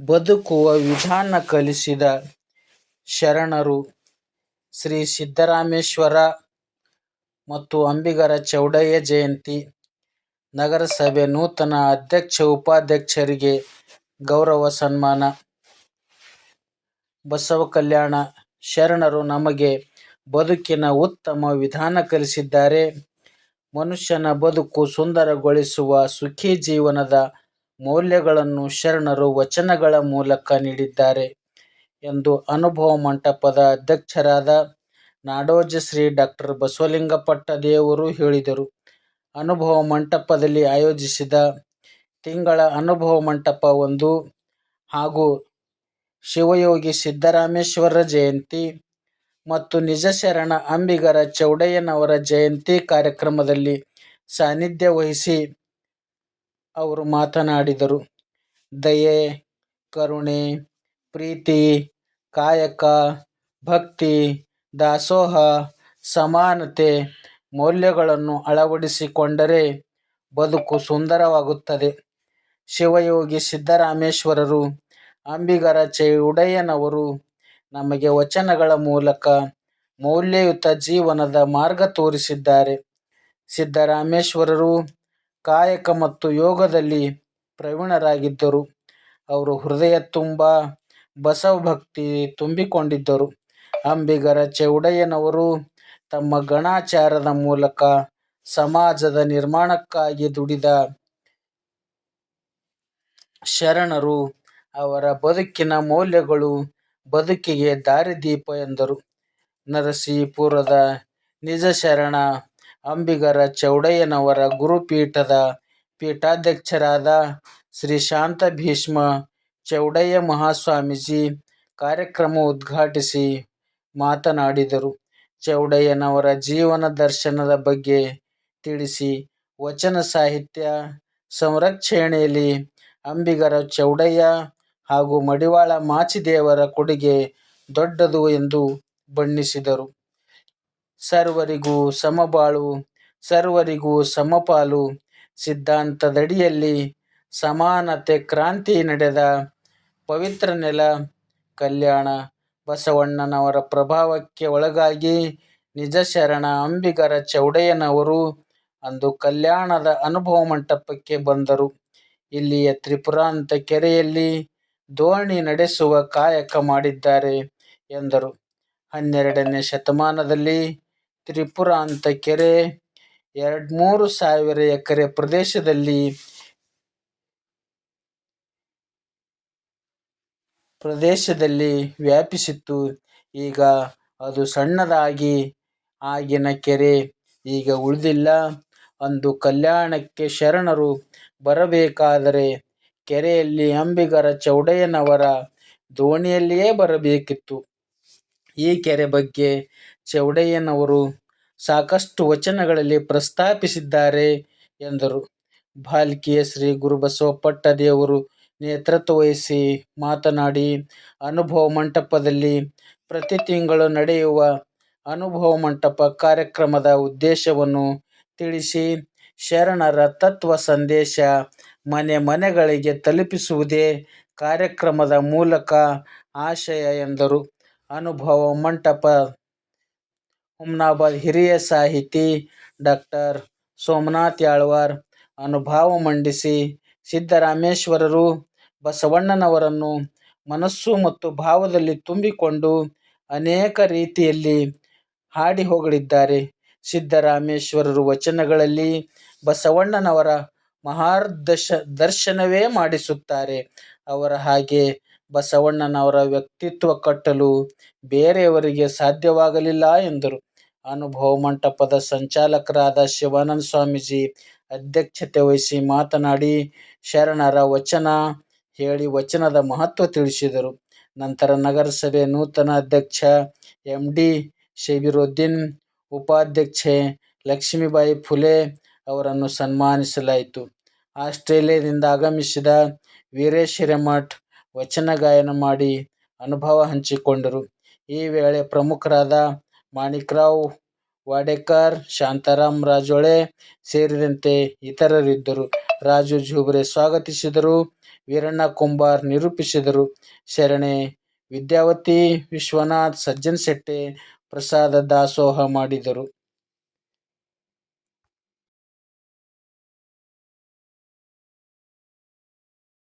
ಬದುಕುವ ವಿಧಾನ ಕಲಿಸಿದ ಶರಣರು ಶ್ರೀ ಸಿದ್ದರಾಮೇಶ್ವರ ಮತ್ತು ಅಂಬಿಗರ ಚೌಡಯ್ಯ ಜಯಂತಿ ನಗರಸಭೆ ನೂತನ ಅಧ್ಯಕ್ಷ ಉಪಾಧ್ಯಕ್ಷರಿಗೆ ಗೌರವ ಸನ್ಮಾನ. ಬಸವ ಕಲ್ಯಾಣ ಶರಣರು ನಮಗೆ ಬದುಕಿನ ಉತ್ತಮ ವಿಧಾನ ಕಲಿಸಿದ್ದಾರೆ. ಮನುಷ್ಯನ ಬದುಕು ಸುಂದರಗೊಳಿಸುವ ಸುಖಿ ಜೀವನದ ಮೌಲ್ಯಗಳನ್ನು ಶರಣರು ವಚನಗಳ ಮೂಲಕ ನೀಡಿದ್ದಾರೆ ಎಂದು ಅನುಭವ ಮಂಟಪದ ಅಧ್ಯಕ್ಷರಾದ ನಾಡೋಜ ಶ್ರೀ ಡಾಕ್ಟರ್ ಬಸವಲಿಂಗಪ್ಪ ದೇವರು ಹೇಳಿದರು. ಅನುಭವ ಮಂಟಪದಲ್ಲಿ ಆಯೋಜಿಸಿದ ತಿಂಗಳ ಅನುಭವ ಮಂಟಪ ಒಂದು ಹಾಗೂ ಶಿವಯೋಗಿ ಸಿದ್ದರಾಮೇಶ್ವರ ಜಯಂತಿ ಮತ್ತು ನಿಜಶರಣ ಅಂಬಿಗರ ಚೌಡಯ್ಯನವರ ಜಯಂತಿ ಕಾರ್ಯಕ್ರಮದಲ್ಲಿ ಸಾನ್ನಿಧ್ಯ ವಹಿಸಿ ಅವರು ಮಾತನಾಡಿದರು. ದಯೆ, ಕರುಣೆ, ಪ್ರೀತಿ, ಕಾಯಕ, ಭಕ್ತಿ, ದಾಸೋಹ, ಸಮಾನತೆ ಮೌಲ್ಯಗಳನ್ನು ಅಳವಡಿಸಿಕೊಂಡರೆ ಬದುಕು ಸುಂದರವಾಗುತ್ತದೆ. ಶಿವಯೋಗಿ ಸಿದ್ದರಾಮೇಶ್ವರರು, ಅಂಬಿಗರ ಚೌಡಯ್ಯನವರು ನಮಗೆ ವಚನಗಳ ಮೂಲಕ ಮೌಲ್ಯಯುತ ಜೀವನದ ಮಾರ್ಗ ತೋರಿಸಿದ್ದಾರೆ. ಸಿದ್ದರಾಮೇಶ್ವರರು ಕಾಯಕ ಮತ್ತು ಯೋಗದಲ್ಲಿ ಪ್ರವೀಣರಾಗಿದ್ದರು. ಅವರು ಹೃದಯ ತುಂಬ ಬಸವ ಭಕ್ತಿ ತುಂಬಿಕೊಂಡಿದ್ದರು. ಅಂಬಿಗರ ಚೌಡಯ್ಯನವರು ತಮ್ಮ ಗಣಾಚಾರದ ಮೂಲಕ ಸಮಾಜದ ನಿರ್ಮಾಣಕ್ಕಾಗಿ ದುಡಿದ ಶರಣರು ಅವರ ಬದುಕಿನ ಮೌಲ್ಯಗಳು ಬದುಕಿಗೆ ದಾರಿದೀಪ ಎಂದರು. ನರಸೀಪುರದ ನಿಜಶರಣ ಅಂಬಿಗರ ಚೌಡಯ್ಯನವರ ಗುರುಪೀಠದ ಪೀಠಾಧ್ಯಕ್ಷರಾದ ಶ್ರೀ ಶಾಂತ ಭೀಷ್ಮ ಚೌಡಯ್ಯ ಮಹಾಸ್ವಾಮೀಜಿ ಕಾರ್ಯಕ್ರಮ ಉದ್ಘಾಟಿಸಿ ಮಾತನಾಡಿದರು. ಚೌಡಯ್ಯನವರ ಜೀವನ ದರ್ಶನದ ಬಗ್ಗೆ ತಿಳಿಸಿ. ವಚನ ಸಾಹಿತ್ಯ ಸಂರಕ್ಷಣೆಯಲ್ಲಿ ಅಂಬಿಗರ ಚೌಡಯ್ಯ ಹಾಗೂ ಮಡಿವಾಳ ಮಾಚಿದೇವರ ಕೊಡುಗೆ ದೊಡ್ಡದು ಎಂದು ಬಣ್ಣಿಸಿದರು. ಸರ್ವರಿಗೂ ಸಮಬಾಳು, ಸರ್ವರಿಗೂ ಸಮಪಾಲು. ಸಿದ್ಧಾಂತದಡಿಯಲ್ಲಿ ಸಮಾನತೆ ಕ್ರಾಂತಿ ನಡೆದ ಪವಿತ್ರ ನೆಲ, ಕಲ್ಯಾಣ ಬಸವಣ್ಣನವರ ಪ್ರಭಾವಕ್ಕೆ ಒಳಗಾಗಿ ನಿಜಶರಣ ಅಂಬಿಗರ ಚೌಡಯ್ಯನವರು ಅಂದು ಕಲ್ಯಾಣದ ಅನುಭವ ಮಂಟಪಕ್ಕೆ ಬಂದರು. ಇಲ್ಲಿಯ ತ್ರಿಪುರಾಂತ ಕೆರೆಯಲ್ಲಿ ದೋಣಿ ನಡೆಸುವ ಕಾಯಕ ಮಾಡಿದ್ದಾರೆ ಎಂದರು. ಹನ್ನೆರಡನೇ ಶತಮಾನದಲ್ಲಿ ತ್ರಿಪುರಾಂತ ಕೆರೆ, ಎರಡ್ಮೂರು ಸಾವಿರ ಎಕರೆ ಪ್ರದೇಶದಲ್ಲಿ ಪ್ರದೇಶದಲ್ಲಿ ವ್ಯಾಪಿಸಿತ್ತು. ಈಗ ಅದು ಸಣ್ಣದಾಗಿ ಆಗಿನ ಕೆರೆ. ಈಗ ಉಳಿದಿಲ್ಲ. ಅಂದು ಕಲ್ಯಾಣಕ್ಕೆ ಶರಣರು ಬರಬೇಕಾದರೆ ಕೆರೆಯಲ್ಲಿ ಅಂಬಿಗರ ಚೌಡಯ್ಯನವರ ದೋಣಿಯಲ್ಲಿಯೇ ಬರಬೇಕಿತ್ತು. ಈ ಕೆರೆ ಬಗ್ಗೆ ಚೌಡಯ್ಯನವರು ಸಾಕಷ್ಟು ವಚನಗಳಲ್ಲಿ ಪ್ರಸ್ತಾಪಿಸಿದ್ದಾರೆ ಎಂದರು. ಭಾಲ್ಕಿಯ ಶ್ರೀ ಗುರುಬಸವ ಪಟ್ಟದೇವರು ನೇತೃತ್ವ ವಹಿಸಿ ಮಾತನಾಡಿ, ಅನುಭವ ಮಂಟಪದಲ್ಲಿ ಪ್ರತಿ ತಿಂಗಳು ನಡೆಯುವ ಅನುಭವ ಮಂಟಪ ಕಾರ್ಯಕ್ರಮದ ಉದ್ದೇಶವನ್ನು ತಿಳಿಸಿ, ಶರಣರ ತತ್ವ ಸಂದೇಶ ಮನೆ ಮನೆಗಳಿಗೆ ತಲುಪಿಸುವುದೇ ಕಾರ್ಯಕ್ರಮದ ಮೂಲಕ ಆಶಯ ಎಂದರು. ಅನುಭವ ಮಂಟಪ ಹುಮ್ನಾಬಾದ್ ಹಿರಿಯ ಸಾಹಿತಿ ಡಾಕ್ಟರ್ ಸೋಮನಾಥ್ ಯಾಳ್ವಾರ್ ಅನುಭಾವ ಮಂಡಿಸಿ ಸಿದ್ದರಾಮೇಶ್ವರರು ಬಸವಣ್ಣನವರನ್ನು ಮನಸ್ಸು ಮತ್ತು ಭಾವದಲ್ಲಿ ತುಂಬಿಕೊಂಡು ಅನೇಕ ರೀತಿಯಲ್ಲಿ ಹಾಡಿ ಹೊಗಳಿದ್ದಾರೆ. ಸಿದ್ದರಾಮೇಶ್ವರರು ವಚನಗಳಲ್ಲಿ ಬಸವಣ್ಣನವರ ಮಹಾರ್ದಶ ದರ್ಶನವೇ ಮಾಡಿಸುತ್ತಾರೆ. ಅವರ ಹಾಗೆ ಬಸವಣ್ಣನವರ ವ್ಯಕ್ತಿತ್ವ ಕಟ್ಟಲು ಬೇರೆಯವರಿಗೆ ಸಾಧ್ಯವಾಗಲಿಲ್ಲ ಎಂದರು. ಅನುಭವ ಮಂಟಪದ ಸಂಚಾಲಕರಾದ ಶಿವಾನಂದ ಸ್ವಾಮೀಜಿ ಅಧ್ಯಕ್ಷತೆ ವಹಿಸಿ ಮಾತನಾಡಿ ಶರಣರ ವಚನ ಹೇಳಿ ವಚನದ ಮಹತ್ವ ತಿಳಿಸಿದರು. ನಂತರ ನಗರಸಭೆ ನೂತನ ಅಧ್ಯಕ್ಷ ಎಂ ಡಿ ಶಬೀರುದ್ದೀನ್, ಉಪಾಧ್ಯಕ್ಷೆ ಲಕ್ಷ್ಮೀಬಾಯಿ ಫುಲೆ ಅವರನ್ನು ಸನ್ಮಾನಿಸಲಾಯಿತು. ಆಸ್ಟ್ರೇಲಿಯಾದಿಂದ ಆಗಮಿಸಿದ ವೀರೇಶ್ ಹಿರೇಮಠ್ ವಚನ ಗಾಯನ ಮಾಡಿ ಅನುಭವ ಹಂಚಿಕೊಂಡರು ಈ ವೇಳೆ ಪ್ರಮುಖರಾದ ಮಾಣಿಕ್ರಾವ್ ವಾಡೇಕರ್ ಶಾಂತಾರಾಮ್ ರಾಜೋಳೆ ಸೇರಿದಂತೆ ಇತರರಿದ್ದರು ರಾಜು ಜೂಬ್ರೆ ಸ್ವಾಗತಿಸಿದರು ವೀರಣ್ಣ ಕುಂಬಾರ್ ನಿರೂಪಿಸಿದರು. ಶರಣೆ ವಿದ್ಯಾವತಿ, ವಿಶ್ವನಾಥ್, ಸಜ್ಜನಶೆಟ್ಟಿ ಪ್ರಸಾದ ದಾಸೋಹ ಮಾಡಿದರು.